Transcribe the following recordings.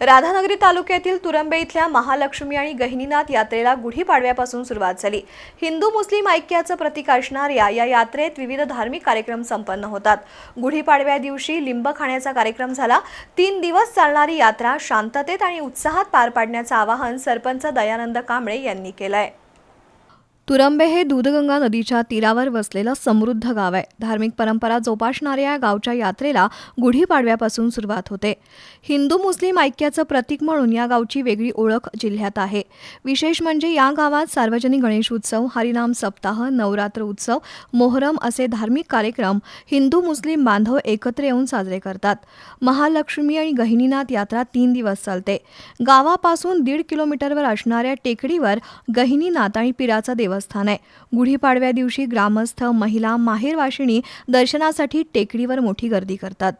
राधानगरी तालुक्यातील तुरंबे इथल्या महालक्ष्मी आणि गहिनीनाथ यात्रेला गुढीपाडव्यापासून सुरुवात झाली. हिंदू मुस्लिम ऐक्याचं प्रतीक असणाऱ्या या यात्रेत विविध धार्मिक कार्यक्रम संपन्न होतात. गुढीपाडव्या दिवशी लिंब खाण्याचा कार्यक्रम झाला. तीन दिवस चालणारी यात्रा शांततेत आणि उत्साहात पार पाडण्याचं आवाहन सरपंच दयानंद कांबळे यांनी केलं आहे तुरंबे हे दूधगंगा नदीच्या तीरावर वसलेलं समृद्ध गाव आहे. धार्मिक परंपरा जोपासणाऱ्या या गावच्या यात्रेला गुढीपाडव्यापासून सुरुवात होते. हिंदू मुस्लिम ऐक्याचं प्रतीक म्हणून या गावची वेगळी ओळख जिल्ह्यात आहे. विशेष म्हणजे या गावात सार्वजनिक गणेश उत्सव हरिनाम सप्ताह नवरात्र उत्सव मोहरम असे धार्मिक कार्यक्रम हिंदू मुस्लिम बांधव एकत्र येऊन साजरे करतात. महालक्ष्मी आणि गहिनीनाथ यात्रा तीन दिवस चालते. गावापासून दीड किलोमीटरवर असणाऱ्या टेकडीवर गहिनीनाथ आणि पिराचं देवस्थान आहे. गुढीपाडव्या दिवशी ग्रामस्थ महिला माहेरवाशिणी दर्शनासाठी टेकडीवर मोठी गर्दी करतात.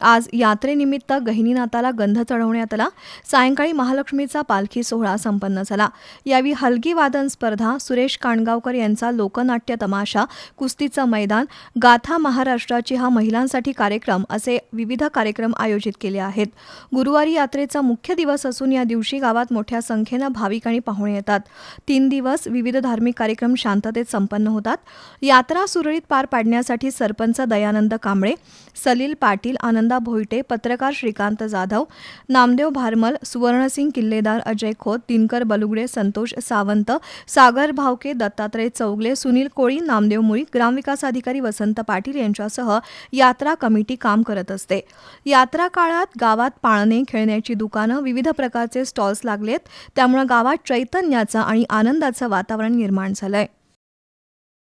आज यात्रेनिमित्त गहिनीनाथाला गंध चढवण्यात आला. सायंकाळी महालक्ष्मीचा पालखी सोहळा संपन्न झाला. यावेळी हलगी वादन स्पर्धा सुरेश काणगावकर यांचा लोकनाट्य तमाशा कुस्तीचं मैदान गाथा महाराष्ट्राची हा महिलांसाठी कार्यक्रम असे विविध कार्यक्रम आयोजित केले आहेत. गुरुवारी यात्रेचा मुख्य दिवस असून या दिवशी गावात मोठ्या संख्येनं भाविक आणि पाहुणे येतात. तीन दिवस विविध धार्मिक कार्यक्रम शांततेत संपन्न होतात. यात्रा सुरळीत पार पाडण्यासाठी सरपंच दयानंद कांबळे सलील पाटील आनंदा भोईटे पत्रकार श्रीकांत जाधव नामदेव भारमल सुवर्णसिंग किल्लेदार अजय खोत दिनकर बलुगडे संतोष सावंत सागर भावके दत्तात्रय चौगले सुनील कोळी नामदेव मुळी ग्रामविकास अधिकारी वसंत पाटील यांच्यासह यात्रा कमिटी काम करत असते. यात्रा काळात गावात पाळणे खेळण्याची दुकानं विविध प्रकारचे स्टॉल्स लागलेत. त्यामुळे गावात चैतन्याचं आणि आनंदाचं वातावरण निर्माण झालंय